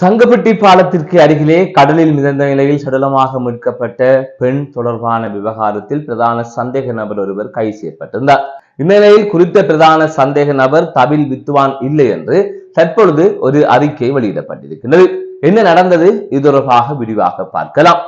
சங்கப்பட்டி பாலத்திற்கு அருகிலே கடலில் மிதந்த நிலையில் சடலமாக மீட்கப்பட்ட பெண் தொடர்பான விவகாரத்தில் பிரதான சந்தேக நபர் ஒருவர் கைது செய்யப்பட்டிருந்தார். இந்நிலையில் குறித்த பிரதான சந்தேக நபர் தவில் வித்துவான் இல்லை என்று தற்பொழுது ஒரு அறிக்கை வெளியிடப்பட்டிருக்கிறது என்ன நடந்தது? இது தொடர்பாக விரிவாக பார்க்கலாம்.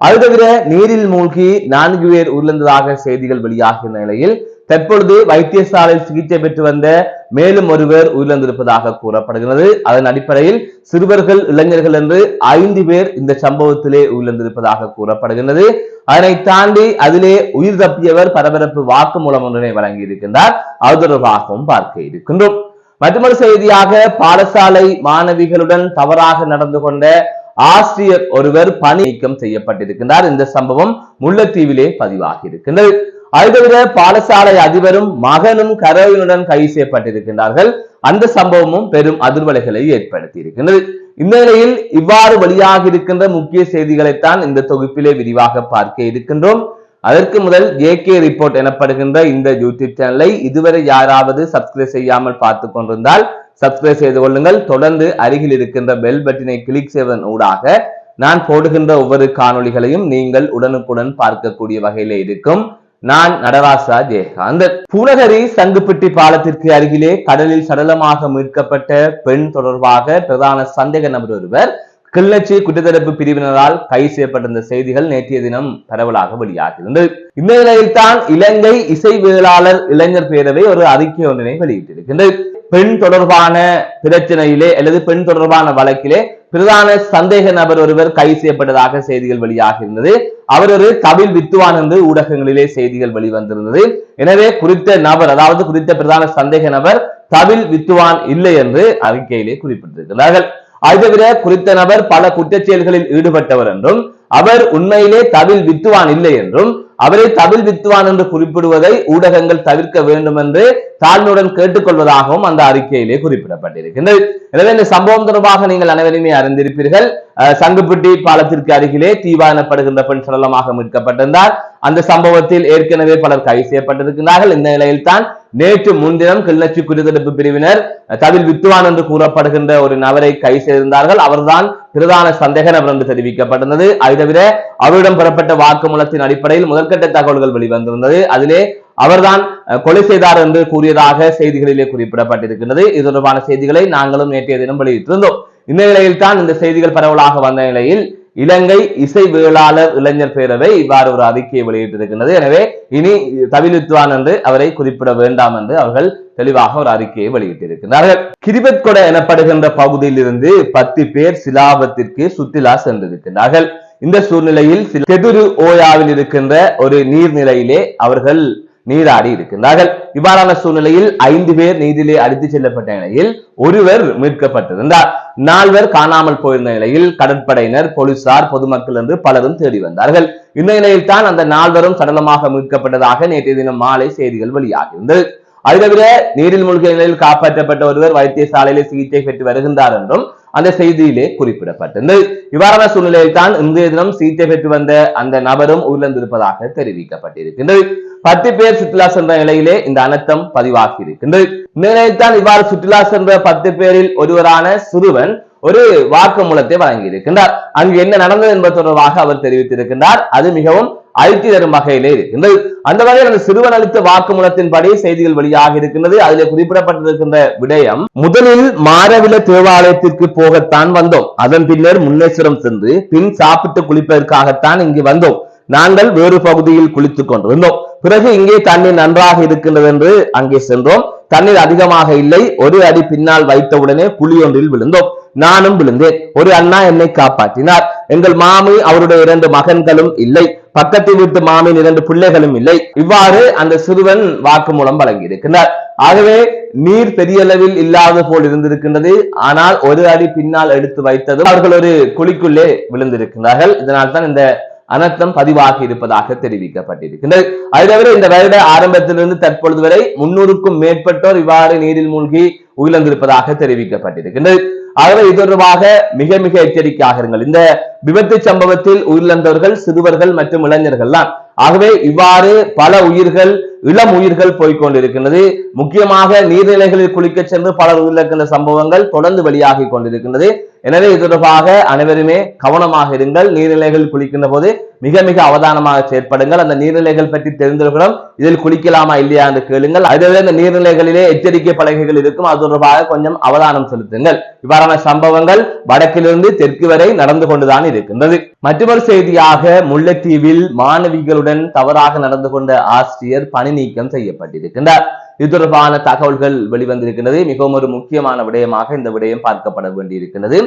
அது தவிர நீரில் மூழ்கி நான்கு பேர் உயிர்ந்ததாக செய்திகள் வெளியாகிய நிலையில் தற்பொழுது வைத்தியசாலையில் சிகிச்சை பெற்று வந்த மேலும் ஒருவர் உயிரிழந்திருப்பதாக கூறப்படுகிறது. அதன் அடிப்படையில் சிறுவர்கள் இளைஞர்கள் என்று ஐந்து பேர் இந்த சம்பவத்திலே உயிரிழந்திருப்பதாக கூறப்படுகிறது அதனை தாண்டி அதிலே உயிர் தப்பியவர் பரபரப்பு வாக்குமூலம் ஒன்றினை வழங்கி இருக்கின்றார் அது தொடர்பாகவும் பார்க்க இருக்கின்றோம். மற்றொரு செய்தியாக பாடசாலை மாணவிகளுடன் தவறாக நடந்து கொண்ட ஆசிரியர் ஒருவர் பணி நீக்கம் செய்யப்பட்டிருக்கின்றார். இந்த சம்பவம் முல்லைத்தீவிலே பதிவாகி இருக்கின்றது. அதுதவிர பாடசாலை அதிபரும் மகனும் கரோயினுடன் கைது செய்யப்பட்டிருக்கின்றார்கள். அந்த சம்பவமும் பெரும் அதிர்வலைகளை ஏற்படுத்தி இருக்கின்றது. இந்த நிலையில் இவ்வாறு வெளியாக இருக்கின்ற முக்கிய செய்திகளைத்தான் இந்த தொகுப்பிலே விரிவாக பார்க்க இருக்கின்றோம். அதற்கு முதல் ஜேகே ரிப்போர்ட் எனப்படுகின்ற இந்த யூடியூப் சேனலை இதுவரை யாராவது சப்ஸ்கிரைப் செய்யாமல் பார்த்து கொண்டிருந்தால் சப்ஸ்கிரைப் செய்து கொள்ளுங்கள். தொடர்ந்து அருகில் இருக்கின்ற பெல் பட்டினை கிளிக் செய்வதன் ஊடாக நான் போடுகின்ற ஒவ்வொரு காணொளிகளையும் நீங்கள் உடனுக்குடன் பார்க்கக்கூடிய வகையிலே இருக்கும். நான் நடராசா ஜெயகாந்த். பூநகரி சங்குப்பட்டி பாலத்திற்கு அருகிலே கடலில் சடலமாக மீட்கப்பட்ட பெண் தொடர்பாக பிரதான சந்தேக நபர் ஒருவர் கிள்ளச்சி குற்றத்தடுப்பு பிரிவினரால் கைது செய்யப்பட்டிருந்த செய்திகள் நேற்றைய தினம் பரவலாக வெளியாகியிருந்தது. இந்த நிலையில்தான் இலங்கை இசைவியலாளர் இளைஞர் பேரவை ஒரு அறிக்கை ஒன்றினை வெளியிட்டிருக்கின்றது. பெண் தொடர்பான பிரச்சனையிலே அல்லது பெண் தொடர்பான வழக்கிலே பிரதான சந்தேக நபர் ஒருவர் கைது செய்யப்பட்டதாக செய்திகள் வெளியாக இருந்தது அவர் ஒரு கபில் வித்துவான் என்று ஊடகங்களிலே செய்திகள் வெளிவந்திருந்தது. எனவே குறித்த நபர் அதாவது குறித்த பிரதான சந்தேக நபர் தவில் வித்துவான் இல்லை என்று அறிக்கையிலே குறிப்பிட்டிருக்கிறார்கள். அது தவிர குறித்த நபர் பல குற்றச்செயல்களில் ஈடுபட்டவர் என்றும் அவர் உண்மையிலே தவில் வித்துவான் இல்லை என்றும் அவரை தவில் வித்துவான் என்று குறிப்பிடுவதை ஊடகங்கள் தவிர்க்க வேண்டும் என்று தாழ்மையுடன் கேட்டுக்கொள்வதாகவும் அந்த அறிக்கையிலே குறிப்பிடப்பட்டிருக்கின்றது. எனவே இந்த சம்பவம் தொடர்பாக நீங்கள் அனைவருமே அறிந்திருப்பீர்கள். சங்குப்பட்டி பாலத்திற்கு அருகிலே தீவானப்படுகின்ற பெண் சடலமாக மீட்கப்பட்டிருந்தார். அந்த சம்பவத்தில் ஏற்கனவே பலர் கைது செய்யப்பட்டிருக்கிறார்கள். இந்த நிலையில் தான் நேற்று முன்தினம் கிள்ளச்சி குடிதடுப்பு பிரிவினர் தவில் வித்துவான் என்று கூறப்படுகின்ற ஒரு நபரை கைது செய்திருந்தார்கள். அவர்தான் பிரதான சந்தேக நபர் என்று தெரிவிக்கப்பட்டிருந்தது. அது தவிர அவரிடம் பெறப்பட்ட வாக்குமூலத்தின் அடிப்படையில் முதற்கட்ட தகவல்கள் வெளிவந்திருந்தது. அதிலே அவர்தான் கொலை செய்தார் என்று கூறியதாக செய்திகளிலே குறிப்பிடப்பட்டிருக்கின்றது. இது தொடர்பான செய்திகளை நாங்களும் நேற்றைய தினம் வெளியிட்டிருந்தோம். இந்த நிலையில் தான் இந்த செய்திகள் பரவலாக வந்த நிலையில் இலங்கை இசை வேளாளர் இளைஞர் பேரவை இவ்வாறு ஒரு அறிக்கையை வெளியிட்டிருக்கின்றது. எனவே இனி தவிலித்துவான் என்று அவரை குறிப்பிட வேண்டாம் என்று அவர்கள் தெளிவாக ஒரு அறிக்கையை வெளியிட்டிருக்கிறார்கள் கிரிபத் கொடை எனப்படுகின்ற பகுதியில் இருந்து பத்து பேர் சிலாபத்திற்கு சுற்றுலா சென்றிருக்கிறார்கள் இந்த சூழ்நிலையில் செதுரு ஓயாவில் இருக்கின்ற ஒரு நீர்நிலையிலே அவர்கள் நீராடி இருக்கின்றார்கள். இவ்வாறான சூழ்நிலையில் ஐந்து பேர் நீரிலே அடித்து செல்லப்பட்ட நிலையில் ஒருவர் மீட்கப்பட்டிருந்தார். நால்வர் காணாமல் போயிருந்த நிலையில் கடற்படையினர் போலீசார் பொதுமக்கள் என்று பலரும் தேடி வந்தார்கள். இந்த நிலையில் தான் அந்த நால்வரும் சடலமாக மீட்கப்பட்டதாக நேற்றைய தினம் மாலை செய்திகள் வெளியாகியிருந்தது. அது தவிர நீரில் மூழ்கிய நிலையில் காப்பாற்றப்பட்ட ஒருவர் வைத்தியசாலையில் சிகிச்சை பெற்று வருகின்றார் என்றும் அந்த செய்தியிலே குறிப்பிடப்பட்டிருந்தது. இவ்வாறான சூழ்நிலையில் தான் இன்றைய தினம் சிகிச்சை பெற்று வந்த அந்த நபரும் உயிரிழந்திருப்பதாக தெரிவிக்கப்பட்டிருக்கின்றது. பத்து பேர் சுற்றுலா சென்ற நிலையிலே இந்த அனர்த்தம் பதிவாகி இருக்கின்றது இந்த இவ்வாறு சுற்றுலா சென்ற பத்து பேரில் ஒருவரான சிறுவன் ஒரு வாக்குமூலத்தை வழங்கியிருக்கின்றார். அங்கு என்ன நடந்தது என்பது தொடர்பாக அவர் தெரிவித்திருக்கின்றார். அது மிகவும் அழுத்தி தரும் வகையிலே இருக்கின்றது. அந்த வகையில் அந்த சிறுவன் அளித்த வாக்குமூலத்தின்படி செய்திகள் வெளியாக இருக்கின்றது. அதில் குறிப்பிடப்பட்டிருக்கின்ற விடயம் முதலில் மாரவில தேவாலயத்திற்கு போகத்தான் வந்தோம். அதன் பின்னர் முன்னேஸ்வரம் சென்று பின் சாப்பிட்டு குளிப்பதற்காகத்தான் இங்கு வந்தோம். நாங்கள் வேறு பகுதியில் குளித்துக் கொண்டிருந்தோம். பிறகு இங்கே தண்ணீர் நன்றாக இருக்கின்றது என்று அங்கே சென்றோம். தண்ணீர் அதிகமாக இல்லை. ஒரு அடி பின்னால் வைத்தவுடனே குழி ஒன்றில் விழுந்தோம். நானும் விழுந்தேன். ஒரு அண்ணா என்னை காப்பாற்றினார். எங்கள் மாமி அவருடைய இரண்டு மகன்களும் இல்லை. பக்கத்து வீட்டு மாமியின் இரண்டு பிள்ளைகளும் இல்லை. இவ்வாறு அந்த சிறுவன் வாக்குமூலம் வழங்கி இருக்கின்றார் ஆகவே நீர் பெரிய அளவில் இல்லாத போல் இருந்திருக்கின்றது. ஆனால் ஒரு அடி பின்னால் எடுத்து வைத்ததும் அவர்கள் ஒரு குழிக்குள்ளே விழுந்திருக்கிறார்கள். இதனால் தான் இந்த அனர்த்தம் பதிவாகி இருப்பதாக தெரிவிக்கப்பட்டிருக்கின்றது. அதை தவிர இந்த வருட ஆரம்பத்திலிருந்து தற்பொழுது வரை முன்னூறுக்கும் மேற்பட்டோர் இவ்வாறு நீரில் மூழ்கி உயிரிழந்திருப்பதாக தெரிவிக்கப்பட்டிருக்கின்றது. ஆகவே இது தொடர்பாக மிக மிக எச்சரிக்கையாக இருங்கள். இந்த விபத்து சம்பவத்தில் உயிரிழந்தவர்கள் சிறுவர்கள் மற்றும் இளைஞர்கள் தான் ஆகவே இவ்வாறு பல உயிர்கள் இளம் உயிர்கள் போய்கொண்டிருக்கின்றது முக்கியமாக நீர்நிலைகளில் குளிக்க சென்று பலர் உயிரிழக்கின்ற சம்பவங்கள் தொடர்ந்து வெளியாகி கொண்டிருக்கின்றது. எனவே இது தொடர்பாக அனைவருமே கவனமாக இருங்கள். நீர்நிலைகள் குளிக்கின்ற போது மிக மிக அவதானமாக செயற்படுங்கள். அந்த நீர்நிலைகள் பற்றி தெரிந்திருக்கிறோம். இதில் குளிக்கலாமா இல்லையா என்று கேளுங்கள். அதுவே இந்த நீர்நிலைகளிலே எச்சரிக்கை பலகைகள் இருக்கும். அது தொடர்பாக கொஞ்சம் அவதானம் செலுத்துங்கள். இவ்வாறான சம்பவங்கள் வடக்கிலிருந்து தெற்கு வரை நடந்து கொண்டுதான் இருக்கின்றது. மற்றொரு செய்தியாக முல்லைத்தீவில் மாணவிகளுடன் தவறாக நடந்து கொண்ட ஆசிரியர் பணி நீக்கம் செய்யப்பட்டிருக்கின்றார். இது தொடர்பான தகவல்கள் வெளிவந்திருக்கின்றது. மிகவும் ஒரு முக்கியமான விடயமாக இந்த விடயம் பார்க்கப்பட வேண்டியிருக்கிறது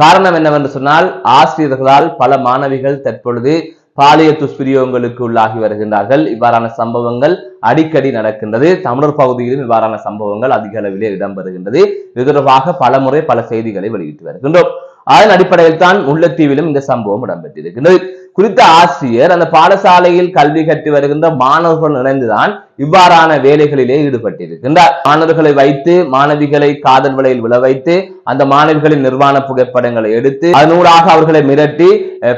காரணம் என்னவென்று சொன்னால் ஆசிரியர்களால் பல மாணவிகள் தற்பொழுது பாலியல் துஷ்பிரயோகங்களுக்கு உள்ளாகி வருகின்றார்கள். இவ்வாறான சம்பவங்கள் அடிக்கடி நடக்கின்றது. தமிழர் பகுதியிலும் இவ்வாறான சம்பவங்கள் அதிக அளவிலே இடம்பெறுகின்றது. இது தொடர்பாக பல முறை பல செய்திகளை வெளியிட்டு வருகின்றோம். அதன் அடிப்படையில் தான் முல்லைத்தீவிலும் இந்த சம்பவம் இடம்பெற்றிருக்கின்றது. குறித்த ஆசிரியர் அந்த பாடசாலையில் கல்வி கற்று வருகின்ற மாணவர்கள் இணைந்துதான் இவ்வாறான வேலைகளிலே ஈடுபட்டிருக்கின்றார். மாணவர்களை வைத்து மாணவிகளை காதல் வலையில் விழ வைத்து அந்த மாணவிகளின் நிர்வாண புகைப்படங்களை எடுத்து அதனூடாக அவர்களை மிரட்டி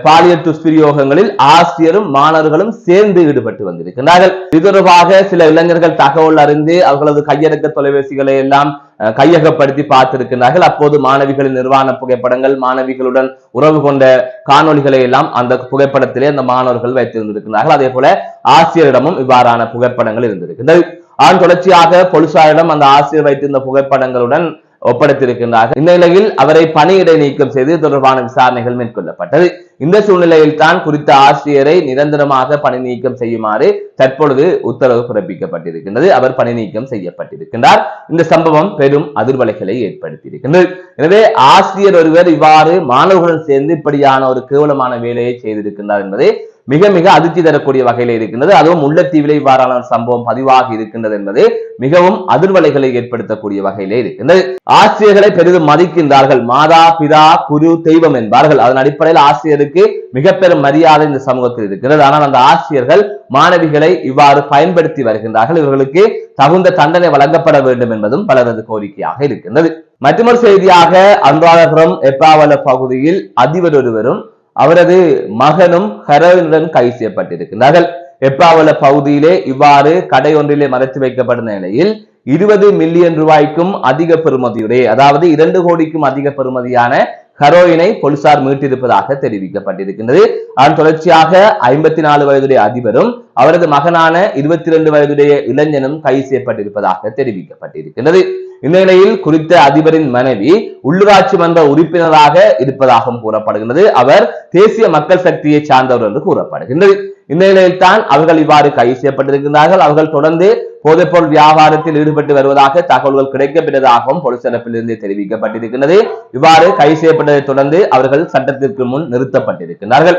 பாலியல் துஷ்பிரயோகங்களில் ஆசிரியரும் மாணவர்களும் சேர்ந்து ஈடுபட்டு வந்திருக்கின்றார்கள். இது தொடர்பாக சில இளைஞர்கள் தகவல் அறிந்து அவர்களது கையடக்க தொலைபேசிகளை எல்லாம் கையகப்படுத்தி பார்த்திருக்கிறார்கள் அப்போது மாணவிகளின் நிர்வாண புகைப்படங்கள் மாணவிகளுடன் உறவு கொண்ட காணொலிகளை எல்லாம் அந்த புகைப்படத்திலே அந்த மாணவர்கள் வைத்திருந்திருக்கிறார்கள் அதே போல ஆசிரியரிடமும் இவ்வாறான புகைப்படங்கள் இருந்திருக்கின்றது ஆண் தொடர்ச்சியாக பொலிசாரிடம் அந்த ஆசிரியர் வைத்திருந்த புகைப்படங்களுடன் ஒப்படைத்திருக்கின்றார்கள். இந்த நிலையில் அவரை பணியிடை நீக்கம் செய்து தொடர்பான விசாரணைகள் மேற்கொள்ளப்பட்டது. இந்த சூழ்நிலையில் தான் குறித்த ஆசிரியரை நிரந்தரமாக பணி நீக்கம் செய்யுமாறு தற்பொழுது உத்தரவு பிறப்பிக்கப்பட்டிருக்கின்றது. அவர் பணி நீக்கம் செய்யப்பட்டிருக்கின்றார். இந்த சம்பவம் பெரும் அதிர்வலைகளை ஏற்படுத்தியிருக்கின்றது. எனவே ஆசிரியர் ஒருவர் இவ்வாறு மாணவர்களுடன் சேர்ந்து இப்படியான ஒரு கேவலமான வேலையை செய்திருக்கின்றார் என்பதை மிக மிக அதிர்ச்சி தரக்கூடிய வகையில் இருக்கின்றது. அதுவும் முல்லைத்தீவிலே இவ்வாறான சம்பவம் பதிவாகி இருக்கின்றது என்பது மிகவும் அதிர்வலைகளை ஏற்படுத்தக்கூடிய வகையிலே இருக்கின்றது. ஆசிரியர்களை பெரிதும் மதிக்கின்றார்கள். மாதா பிதா குரு தெய்வம் என்பார்கள். அதன் அடிப்படையில் ஆசிரியருக்கு மிக பெரும் மரியாதை இந்த சமூகத்தில் இருக்கிறது. ஆனால் அந்த ஆசிரியர்கள் மாணவிகளை இவ்வாறு பயன்படுத்தி வருகின்றார்கள். இவர்களுக்கு தகுந்த தண்டனை வழங்கப்பட வேண்டும் என்பதும் பலரது கோரிக்கையாக இருக்கின்றது. மற்றொரு செய்தியாக அன்றாடபுரம் எப்பாவல பகுதியில் அதிபர் ஒருவரும் அவரது மகனும் ஹெரோயினுடன் கைது நகல் எப்பாவல பகுதியிலே இவ்வாறு கடை ஒன்றிலே மறைத்து வைக்கப்பட்ட நிலையில் இருபது மில்லியன் ரூபாய்க்கும் அதிக பெறுமதியுடைய அதாவது இரண்டு கோடிக்கும் அதிக பெறுமதியான ஹரோயினை போலீசார் மீட்டிருப்பதாக தெரிவிக்கப்பட்டிருக்கின்றது. அதன் தொடர்ச்சியாக ஐம்பத்தி நாலு வயதுடைய அதிபரும் அவரது மகனான இருபத்தி இரண்டு வயதுடைய இளைஞனும் கைது செய்யப்பட்டிருப்பதாக தெரிவிக்கப்பட்டிருக்கின்றது. இந்நிலையில் குறித்த அதிபரின் மனைவி உள்ளூராட்சி மன்ற உறுப்பினராக இருப்பதாகவும் கூறப்படுகின்றது. அவர் தேசிய மக்கள் சக்தியை சார்ந்தவர் என்று கூறப்படுகின்றது. இந்த நிலையில் தான் அவர்கள் இவ்வாறு கைது செய்யப்பட்டிருக்கிறார்கள் அவர்கள் தொடர்ந்து போதைப்பொருள் வியாபாரத்தில் ஈடுபட்டு வருவதாக தகவல்கள் கிடைக்கப்பட்டதாகவும் போலீஸ் தரப்பிலிருந்து தெரிவிக்கப்பட்டிருக்கிறது இவ்வாறு கைது செய்யப்பட்டதை தொடர்ந்து அவர்கள் சட்டத்திற்கு முன் நிறுத்தப்பட்டிருக்கிறார்கள்